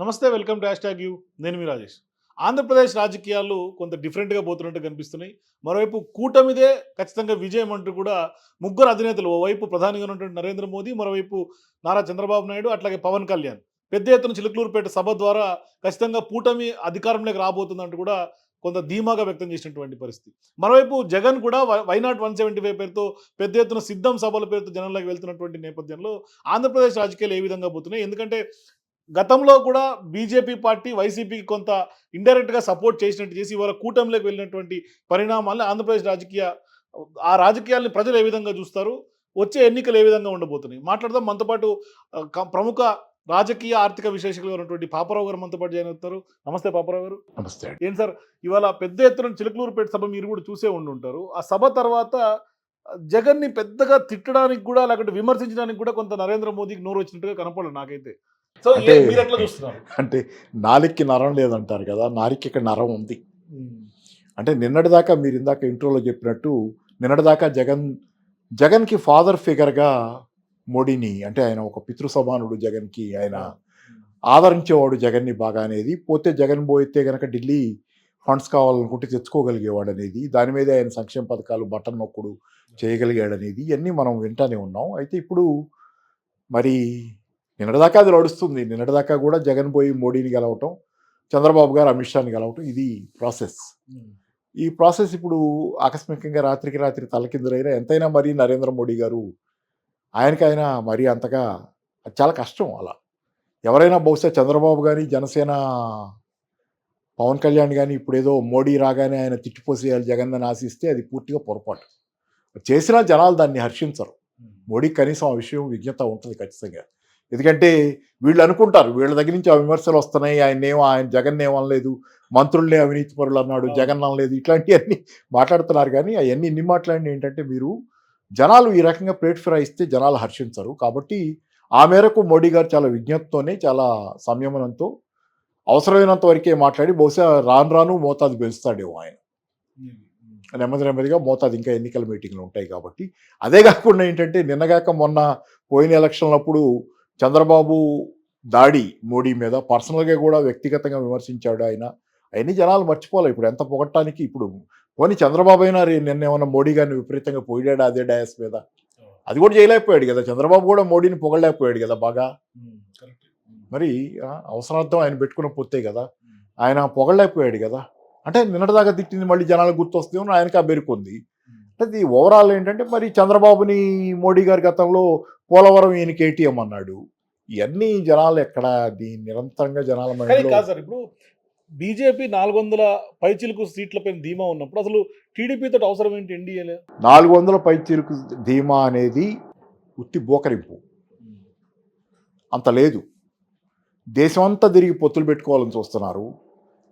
నమస్తే welcome to hash tag you. నేను మీ రాజేష్. ఆంధ్రప్రదేశ్ రాజకీయాలు కొంత డిఫరెంట్గా పోతున్నట్టు కనిపిస్తున్నాయి. మరోవైపు కూటమిదే ఖచ్చితంగా విజయం అంటూ కూడా ముగ్గురు అధినేతలు ఓవైపు ప్రధానిగా ఉన్నటువంటి నరేంద్ర మోదీ మరోవైపు నారా చంద్రబాబు నాయుడు అట్లాగే పవన్ కళ్యాణ్. పెద్ద ఎత్తున చిలుకలూరుపేట సభ ద్వారా ఖచ్చితంగా కూటమి అధికారంలోకి రాబోతుందంటూ కూడా కొంత ధీమాగా వ్యక్తం చేసినటువంటి పరిస్థితి. మరోవైపు జగన్ కూడా వైనాట్ వన్ సెవెంటీ ఫైవ్ పేరుతో పెద్ద ఎత్తున సిద్ధం సభల పేరుతో జనంలోకి వెళ్తున్నటువంటి నేపథ్యంలో ఆంధ్రప్రదేశ్ రాజకీయాలు ఏ విధంగా పోతున్నాయి? ఎందుకంటే గతంలో కూడా బీజేపీ పార్టీ వైసీపీకి కొంత ఇండైరెక్ట్గా సపోర్ట్ చేసినట్టు చేసి ఇవాళ కూటమిలోకి వెళ్ళినటువంటి పరిణామాలను ఆంధ్రప్రదేశ్ రాజకీయ ఆ రాజకీయాల్ని ప్రజలు ఏ విధంగా చూస్తారు? వచ్చే ఎన్నికలు ఏ విధంగా ఉండబోతున్నాయి? మాట్లాడదాం. మనతో పాటు ప్రముఖ రాజకీయ ఆర్థిక విశ్లేషకులు ఉన్నటువంటి పాపరావు గారు మనతో పాటు జాయిన్ అవుతారు. నమస్తే పాపరావు గారు. నమస్తే ఏంటి సార్ ఇవాళ పెద్ద ఎత్తున చిలకలూరుపేట సభ మీరు కూడా చూసే ఉండి ఉంటారు ఆ సభ తర్వాత జగన్ని పెద్దగా తిట్టడానికి కూడా లేకుంటే విమర్శించడానికి కూడా కొంత నరేంద్ర మోదీకి నోరు వచ్చినట్టుగా కనపడలేదు నాకైతే. ఏ- అంటే- అంటే నాలిక్కి నరం లేదంటారు కదా నాలిక్కి ఇక్కడ నరం ఉంది. అంటే నిన్నటిదాకా మీరు ఇందాక ఇంట్రోలో చెప్పినట్టు నిన్నటిదాకా జగన్ జగన్కి ఫాదర్ ఫిగర్గా మోడీని అంటే ఆయన ఒక పితృ సమానుడు జగన్కి ఆయన ఆదరించేవాడు జగన్ని బాగా అనేది పోతే జగన్ పోయితే గనక ఢిల్లీ ఫండ్స్ కావాలనుకుంటే తెచ్చుకోగలిగేవాడు అనేది దాని మీద ఆయన సంక్షేమ పథకాలు బటన్ నొక్కుడు చేయగలిగాడు అనేది ఇవన్నీ మనం వింటానే ఉన్నాం. అయితే ఇప్పుడు మరి నిన్నటిదాకా అది నడుస్తుంది. నిన్నటిదాకా కూడా జగన్ పోయి మోడీని గెలవటం చంద్రబాబు గారు అమిత్ షాని గెలవటం ఇది ప్రాసెస్. ఈ ప్రాసెస్ ఇప్పుడు ఆకస్మికంగా రాత్రికి రాత్రి తలకిందులైనా ఎంతైనా మరి నరేంద్ర మోడీ గారు ఆయనకి ఆయన మరీ అంతగా అది చాలా కష్టం అలా. ఎవరైనా బహుశా చంద్రబాబు కానీ జనసేన పవన్ కళ్యాణ్ కానీ ఇప్పుడు ఏదో మోడీ రాగానే ఆయన తిట్టిపోసేయాలి జగన్ అని ఆశిస్తే అది పూర్తిగా పొరపాటు. చేసినా జనాలు దాన్ని హర్షించరు. మోడీకి కనీసం ఆ విషయం విజ్ఞత ఉంటుంది ఖచ్చితంగా. ఎందుకంటే వీళ్ళు అనుకుంటారు వీళ్ళ దగ్గర నుంచి ఆ విమర్శలు వస్తున్నాయి ఆయన ఏమో ఆయన జగన్ ఏమనలేదు మంత్రుల్నే అవినీతి పరులు అన్నాడు. జగన్ అనలేదు ఇట్లాంటివన్నీ మాట్లాడుతున్నారు. కానీ అవన్నీ ఇన్ని మాట్లాడిన ఏంటంటే మీరు జనాలు ఈ రకంగా ప్లేట్ ఫిరాయిస్తే జనాలు హర్షించరు. కాబట్టి ఆ మేరకు మోడీ గారు చాలా విజ్ఞతతోనే చాలా సంయమనంతో అవసరమైనంత వరకే మాట్లాడి బహుశా రాను రాను మోతాదు పెంచుతాడేమో ఆయన. నెమ్మది నెమ్మదిగా మోతాదు ఇంకా ఎన్నికల మీటింగ్లు ఉంటాయి కాబట్టి. అదే కాకుండా ఏంటంటే నిన్నగాక మొన్న పోయిన ఎలక్షన్లప్పుడు చంద్రబాబు దాడి మోడీ మీద పర్సనల్గా కూడా వ్యక్తిగతంగా విమర్శించాడు ఆయన. అవన్నీ జనాలు మర్చిపోలే ఇప్పుడు ఎంత పొగట్టానికి ఇప్పుడు పోనీ చంద్రబాబు అయినా రే- నిన్న ఏమన్నా మోడీ గారిని విపరీతంగా పోయాడు అదే డయాస్ మీద? అది కూడా చేయలేకపోయాడు కదా. చంద్రబాబు కూడా మోడీని పొగలేకపోయాడు కదా బాగా. మరి అవసరార్థం ఆయన పెట్టుకున్న పొత్తే కదా. ఆయన పొగలేకపోయాడు కదా. అంటే నిన్నటిదాకా తిట్టింది మళ్ళీ జనాలకు గుర్తొస్తుంది ఆయనకి ఆ బెరుకుంది. అంటే ఓవరాల్ ఏంటంటే మరి చంద్రబాబుని మోడీ గారి గతంలో పోలవరం ఈయన కేటీఎం అన్నాడు. ఇవన్నీ జనాలు ఎక్కడ? దీని నిరంతరంగా జనాల మైండ్లో కాదు సార్ ఇప్పుడు బీజేపీ నాలుగు వందల పైచిలకు సీట్లపై ధీమా ఉన్నప్పుడు అసలు టీడీపీతో అవసరం ఏంటి ఎన్డీఏలే నాలుగు వందల పైచీలకు ధీమా అనేది ఉత్తి బోకరింపు. అంత లేదు. దేశమంతా తిరిగి పొత్తులు పెట్టుకోవాలని చూస్తున్నారు.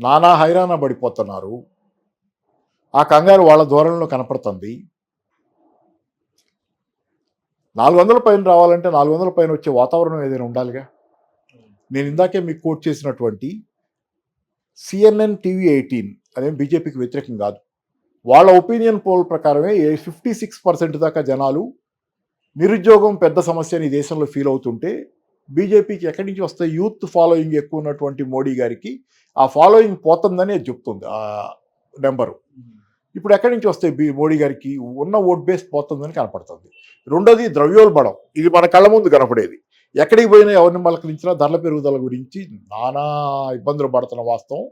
నానా హైరాణ పడిపోతున్నారు. ఆ కంగారు వాళ్ళ ధోరణిలో కనపడుతుంది. నాలుగు వందల పైన రావాలంటే నాలుగు వందల పైన వచ్చే వాతావరణం ఏదైనా ఉండాలిగా? నేను ఇందాకే మీకు కోట్ చేసినటువంటి సిఎన్ఎన్ టీవీ ఎయిటీన్ అదేం బీజేపీకి వ్యతిరేకం కాదు. వాళ్ళ ఒపీనియన్ పోల్ ప్రకారమే ఫిఫ్టీ సిక్స్ పర్సెంట్ దాకా జనాలు నిరుద్యోగం పెద్ద సమస్య అని దేశంలో ఫీల్ అవుతుంటే బీజేపీకి ఎక్కడి నుంచి వస్తే యూత్ ఫాలోయింగ్ ఎక్కువ ఉన్నటువంటి మోడీ గారికి ఆ ఫాలోయింగ్ పోతుందని అది చెప్తుంది ఆ నెంబరు ఇప్పుడు ఎక్కడి నుంచి వస్తాయి మోడీ గారికి? ఉన్న ఓట్ బేస్ పోతుందని కనపడుతుంది. రెండోది ద్రవ్యోల్బణం. ఇది మన కళ్ళ ముందు కనపడేది. ఎక్కడికి పోయినా ఎవరిని మలకరించినా ధరల పెరుగుదల గురించి నానా ఇబ్బందులు పడుతున్న వాస్తవం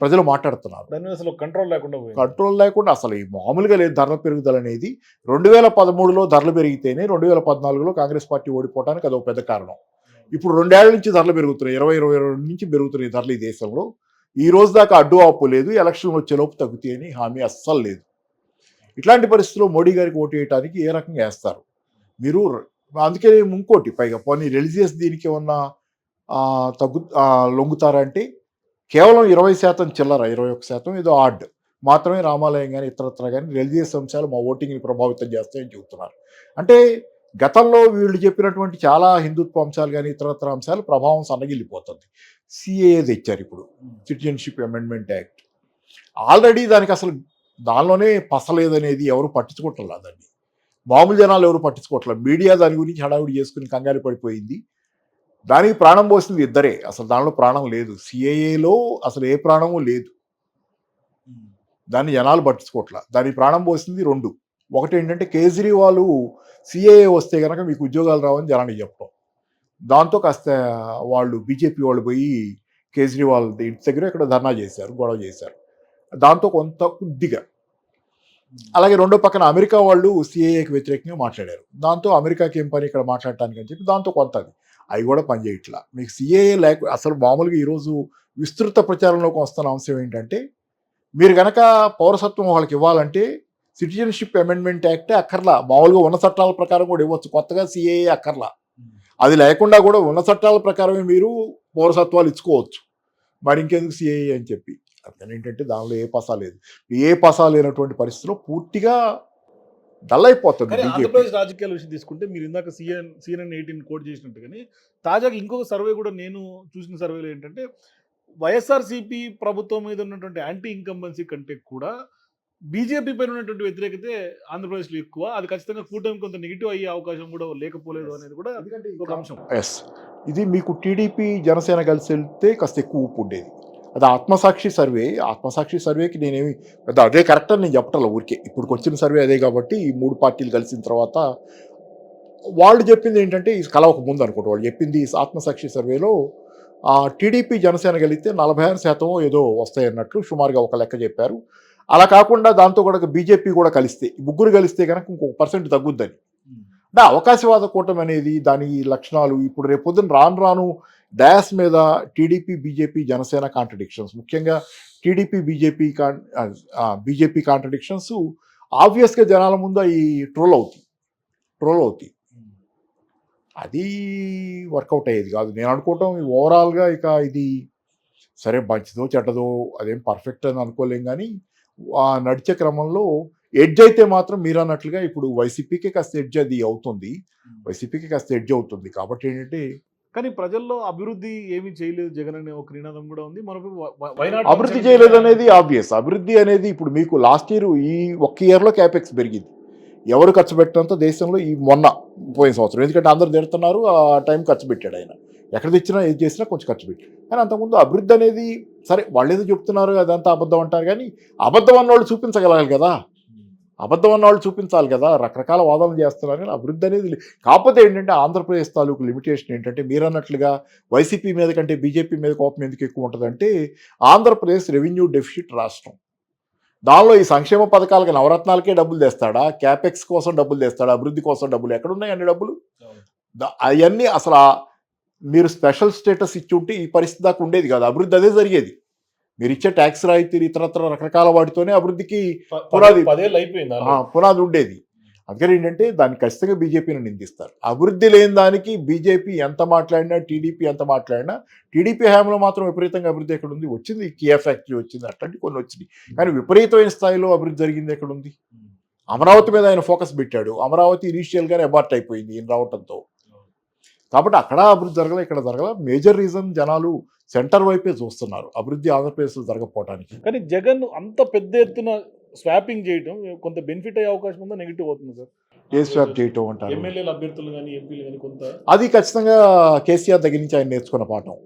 ప్రజలు మాట్లాడుతున్నారు. దాని అసలు కంట్రోల్ లేకుండా కంట్రోల్ లేకుండా అసలు ఈ మామూలుగా లేదు ధరల పెరుగుదల అనేది. రెండు వేల పదమూడులో ధరలు పెరిగితేనే రెండు వేల పద్నాలుగులో కాంగ్రెస్ పార్టీ ఓడిపోవడానికి అదొక పెద్ద కారణం. ఇప్పుడు రెండేళ్ళ నుంచి ధరలు పెరుగుతున్నాయి. ఇరవై ఇరవై రెండు నుంచి పెరుగుతున్నాయి ధరలు ఈ దేశంలో. ఈ రోజు దాకా అడ్డు ఆపు లేదు ఎలక్షన్ వచ్చేలోపు తగ్గుతాయని హామీ అస్సలు లేదు. ఇట్లాంటి పరిస్థితుల్లో మోడీ గారికి ఓటు వేయడానికి ఏ రకంగా వేస్తారు? మీరు అందుకే ఇంకోటి పైగా పోనీ రిలీజియస్ దీనికి ఏమన్నా తగ్గు లొంగుతారంటే కేవలం ఇరవై శాతం చిల్లర ఇరవై ఒక్క శాతం ఏదో ఆడ్ మాత్రమే రామాలయం కానీ ఇతరత్ర కానీ రిలీజియస్ అంశాలు మా ఓటింగ్ని ప్రభావితం చేస్తాయని చెబుతున్నారు. అంటే గతంలో వీళ్ళు చెప్పినటువంటి చాలా హిందుత్వ అంశాలు కానీ ఇతరత్ర అంశాలు ప్రభావం సన్నగిల్లిపోతుంది. సిఏఏ తెచ్చారు ఇప్పుడు. Citizenship amendment act. ఆల్రెడీ దానికి అసలు దానిలోనే పసలేదనేది ఎవరు పట్టించుకోవట్లేదు దాన్ని. మామూలు జనాలు ఎవరు పట్టించుకోవట్లేదు. మీడియా దాని గురించి హడావుడి చేసుకుని కంగారు పడిపోయింది. దానికి ప్రాణం పోసింది ఇద్దరే. అసలు దానిలో ప్రాణం లేదు. సిఏఏలో అసలు ఏ ప్రాణము లేదు. దాన్ని జనాలు పట్టించుకోవట్లా దానికి ప్రాణం పోసింది రెండు. ఒకటి ఏంటంటే కేజ్రీవాల్ సిఏఏ వస్తే కనుక మీకు ఉద్యోగాలు రావని జనానికి చెప్పడం. దాంతో కాస్త వాళ్ళు బీజేపీ వాళ్ళు పోయి కేజ్రీవాల్ ఇంటి దగ్గర ఇక్కడ ధర్నా చేశారు గొడవ చేశారు. దాంతో కొంత కొద్దిగా. అలాగే రెండో పక్కన అమెరికా వాళ్ళు సిఏఏకి వ్యతిరేకంగా మాట్లాడారు. దాంతో అమెరికాకి ఏం పని ఇక్కడ మాట్లాడటానికి అని చెప్పి దాంతో కొంత అది అవి కూడా పనిచేయట్లా మీకు సిఏఏ లేక అసలు మామూలుగా ఈరోజు విస్తృత ప్రచారంలోకి వస్తున్న అంశం ఏంటంటే మీరు కనుక పౌరసత్వం వాళ్ళకి ఇవ్వాలంటే సిటిజన్షిప్ అమెండ్మెంట్ యాక్టే అక్కర్లా. మామూలుగా ఉన్న చట్టాల ప్రకారం కూడా ఇవ్వచ్చు. కొత్తగా సిఏఏ అక్కర్లా. అది లేకుండా కూడా ఉన్న చట్టాల ప్రకారమే మీరు పౌరసత్వాలు ఇచ్చుకోవచ్చు. మరి ఇంకెందుకు సిఏఏ అని చెప్పి. అర్థం ఏంటంటే దానిలో ఏ పసా లేదు. ఏ పసా లేనటువంటి పరిస్థితిలో పూర్తిగా డల్ అయిపోతుంది కానీ బీజేపీ. ఆంధ్రప్రదేశ్ రాజకీయాల విషయం తీసుకుంటే మీరు ఇందాక సిఎన్ సిఎన్ఎన్ ఎయిటీన్ కోట్ చేసినట్టు కానీ తాజాగా ఇంకొక సర్వే కూడా నేను చూసిన సర్వేలో ఏంటంటే వైఎస్ఆర్సీపీ ప్రభుత్వం మీద ఉన్నటువంటి యాంటీ ఇన్కంబెన్సీ కంటే కూడా బీజేపీ పైన ఉన్నటువంటి వ్యతిరేకతే ఆంధ్రప్రదేశ్లో ఎక్కువ. అది ఖచ్చితంగా కూటమి కొంత నెగిటివ్ అయ్యే అవకాశం కూడా లేకపోలేదు అనేది కూడా ఒక అంశం. ఎస్ ఇది మీకు టీడీపీ జనసేన కలిసి వెళ్తే కాస్త ఎక్కువ ఊపు ఉండేది. అది ఆత్మసాక్షి సర్వే. ఆత్మసాక్షి సర్వేకి నేనేమి పెద్ద అదే కరెక్ట్ అని నేను చెప్పటం ఊరికే. ఇప్పుడు వచ్చిన సర్వే అదే కాబట్టి ఈ మూడు పార్టీలు కలిసిన తర్వాత వాళ్ళు చెప్పింది ఏంటంటే ఈ కలవక ముందు అనుకుంటా. వాళ్ళు చెప్పింది ఈ ఆత్మసాక్షి సర్వేలో ఆ టీడీపీ జనసేన కలిస్తే నలభై ఆరు శాతం ఏదో వస్తాయన్నట్లు సుమారుగా ఒక లెక్క చెప్పారు. అలా కాకుండా దాంతో కూడా బీజేపీ కూడా కలిస్తే ముగ్గురు కలిస్తే కనుక ఇంకొక పర్సెంట్ తగ్గుద్దని. అంటే అవకాశవాద కూటమి అనేది దాని లక్షణాలు ఇప్పుడు రేపొద్దున రాను రాను డయాస్ మీద టీడీపీ బీజేపీ జనసేన కాంట్రడిక్షన్స్ ముఖ్యంగా టీడీపీ బీజేపీ కాన్ బీజేపీ కాంట్రడిక్షన్స్ ఆబ్వియస్గా జనాల ముందు ఈ ట్రోల్ అవుతాయి. ట్రోల్ అవుతాయి. అది వర్కౌట్ అయ్యేది కాదు. నేను అనుకోవటం ఓవరాల్గా ఇక ఇది సరే మంచిదో చెడ్డదో అదేం పర్ఫెక్ట్ అని అనుకోలేం కానీ ఆ నడిచే క్రమంలో ఎడ్జ్ అయితే మాత్రం మీరు అన్నట్లుగా ఇప్పుడు వైసీపీకి కాస్త ఎడ్జ్ అది అవుతుంది. వైసీపీకి కాస్త ఎడ్జ్ అవుతుంది. కాబట్టి ఏంటంటే కానీ ప్రజల్లో అభివృద్ధి ఏమీ చేయలేదు. జగన్ అనే ఒక నినాదం కూడా ఉంది. మనకు అభివృద్ధి చేయలేదు అనేది ఆబ్వియస్ అభివృద్ధి అనేది ఇప్పుడు మీకు లాస్ట్ ఇయర్ ఈ ఒక్క ఇయర్లో క్యాపెక్స్ పెరిగింది. ఎవరు ఖర్చు పెట్టినంత దేశంలో ఈ మొన్న పోయిన సంవత్సరం. ఎందుకంటే అందరు తిడుతున్నారు ఆ టైం ఖర్చు పెట్టాడు ఆయన. ఎక్కడ తెచ్చినా ఏది చేసినా కొంచెం ఖర్చు పెట్టాడు. కానీ అంతకుముందు అభివృద్ధి అనేది సరే వాళ్ళు ఏదో చెప్తున్నారు అదంతా అబద్ధం అంటారు కానీ అబద్ధం అన్నవాళ్ళు చూపించగలగాలి కదా. అబద్ధం అన్నవాళ్ళు చూపించాలి కదా. రకరకాల వాదనలు చేస్తున్నారు కానీ అభివృద్ధి అనేది కాకపోతే ఏంటంటే ఆంధ్రప్రదేశ్ తాలూకు లిమిటేషన్ ఏంటంటే మీరు అన్నట్లుగా వైసీపీ మీద కంటే బీజేపీ మీద కోపం ఎందుకు ఎక్కువ ఉంటుందంటే ఆంధ్రప్రదేశ్ రెవెన్యూ డెఫిసిట్ రాష్ట్రం. దానిలో ఈ సంక్షేమ పథకాలకి నవరత్నాలకే డబ్బులు తెస్తాడా? క్యాపెక్స్ కోసం డబ్బులు తెస్తాడా? అభివృద్ధి కోసం డబ్బులు ఎక్కడున్నాయి అన్ని డబ్బులు అవన్నీ అసలు మీరు స్పెషల్ స్టేటస్ ఇచ్చి ఉంటే ఈ పరిస్థితి దాకా ఉండేది కాదు. అభివృద్ధి అదే జరిగేది. మీరు ఇచ్చే ట్యాక్స్ రాయితీ ఇతరత్ర రకరకాల వాటితోనే అభివృద్ధికి పునాది- పునాది ఉండేది. అందుకని ఏంటంటే దాన్ని ఖచ్చితంగా బీజేపీని నిందిస్తారు. అభివృద్ధి లేని దానికి బీజేపీ ఎంత మాట్లాడినా టీడీపీ ఎంత మాట్లాడినా టీడీపీ హయాంలో మాత్రం విపరీతంగా అభివృద్ధి ఎక్కడ ఉంది? వచ్చింది. కియా ఫ్యాక్టరీ వచ్చింది. అట్లాంటి కొన్ని వచ్చినాయి. కానీ విపరీతమైన స్థాయిలో అభివృద్ధి జరిగింది ఎక్కడ ఉంది? అమరావతి మీద ఆయన ఫోకస్ పెట్టాడు. అమరావతి ఇనీషియల్గానే అబార్ట్ అయిపోయింది ఈయన రావటంతో. కాబట్టి అక్కడ అభివృద్ధి జరగలే ఇక్కడ జరగల. మేజర్ రీజన్ జనాలు సెంటర్ వైపే చూస్తున్నారు. అభివృద్ధి ఆంధ్రప్రదేశ్లో జరగకపోవడానికి కానీ జగన్ అంత పెద్ద ఎత్తున స్వాపింగ్ చేయటం కొంత బెనిఫిట్ అయ్యే అవకాశం ఉందా? నెగిటివ్ అవుతుంది సార్? ఏ స్వాప్ చేయటం అంటారు? ఎమ్మెల్యేల అభ్యర్థులు కానీ ఎంపీలు కానీ కొంత అది ఖచ్చితంగా కేసీఆర్ దగ్గర నుంచి ఆయన నేర్చుకున్న పాఠం.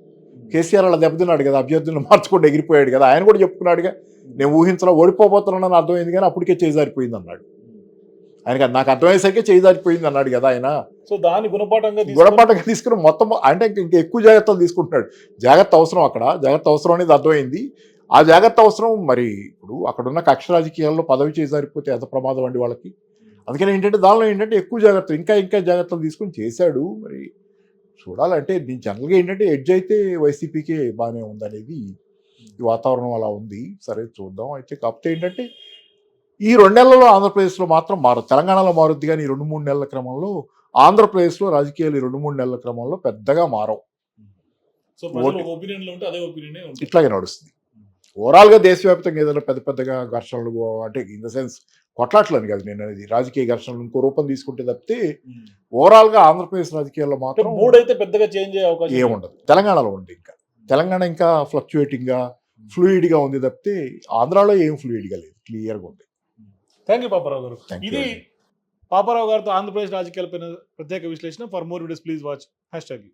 కేసీఆర్ అలా దెబ్బతిన్నాడు కదా అభ్యర్థులను మార్చుకుంటూ ఎగిరిపోయాడు కదా ఆయన కూడా చెప్పుకున్నాడుగా నేను ఊహించలో ఓడిపోబోతున్నానని అర్థమైంది కానీ అప్పటికే చేజారిపోయింది అన్నాడు. ఆయనకి నాకు అర్థమయ్యేసరికి చేజారిపోయింది అన్నాడు కదా ఆయన. సో దాని గుణపాఠంగా గుణపాఠంగా తీసుకుని మొత్తం అంటే ఇంక- ఇంకా ఎక్కువ జాగ్రత్తలు తీసుకుంటున్నాడు. జాగ్రత్త అవసరం అక్కడ. జాగ్రత్త అవసరం అనేది అర్థమైంది. ఆ జాగ్రత్త అవసరం మరి ఇప్పుడు అక్కడున్న కక్ష రాజకీయాల్లో పదవి చేజారిపోతే ఎంత ప్రమాదం అండి వాళ్ళకి? అందుకని ఏంటంటే దానిలో ఏంటంటే ఎక్కువ జాగ్రత్త ఇంకా ఇంకా జాగ్రత్తలు తీసుకొని చేశాడు. మరి చూడాలంటే దీని జనరల్గా ఏంటంటే ఎడ్జ్ అయితే వైసీపీకే బాగానే ఉందనేది ఈ వాతావరణం అలా ఉంది. సరే చూద్దాం. అయితే కాకపోతే ఏంటంటే ఈ రెండు నెలల్లో ఆంధ్రప్రదేశ్లో మాత్రం మారదు. తెలంగాణలో మారుద్ది కానీ ఈ రెండు మూడు నెలల క్రమంలో ఆంధ్రప్రదేశ్లో రాజకీయాలు ఈ రెండు మూడు నెలల క్రమంలో పెద్దగా మారవు. ఇట్లాగే నడుస్తుంది. ఓవరాల్గా దేశవ్యాప్తంగా ఏదైనా పెద్ద పెద్దగా ఘర్షణలు అంటే ఇన్ ద సెన్స్ కొట్లాట్లని కాదు నేను అనేది. రాజకీయ ఘర్షణలు ఇంకో రూపం తీసుకుంటే తప్పితే ఓవరాల్గా ఆంధ్రప్రదేశ్ రాజకీయాల్లో మాత్రం మూడు అయితే పెద్దగా చేంజ్ అయ్యే అవకాశం ఏముండదు తెలంగాణలో ఉంది ఇంకా. తెలంగాణ ఇంకా ఫ్లక్చుయేటింగ్గా ఫ్లూయిడ్గా ఉంది తప్పితే ఆంధ్రాలో ఏం ఫ్లూయిడ్గా లేదు. క్లియర్గా ఉంది. థ్యాంక్ యూ పాపారావు గారు. ఇది పాపారావు గారితో ఆంధ్రప్రదేశ్ రాజకీయాలపైన ప్రత్యేక విశ్లేషణ. For more videos please watch hash tag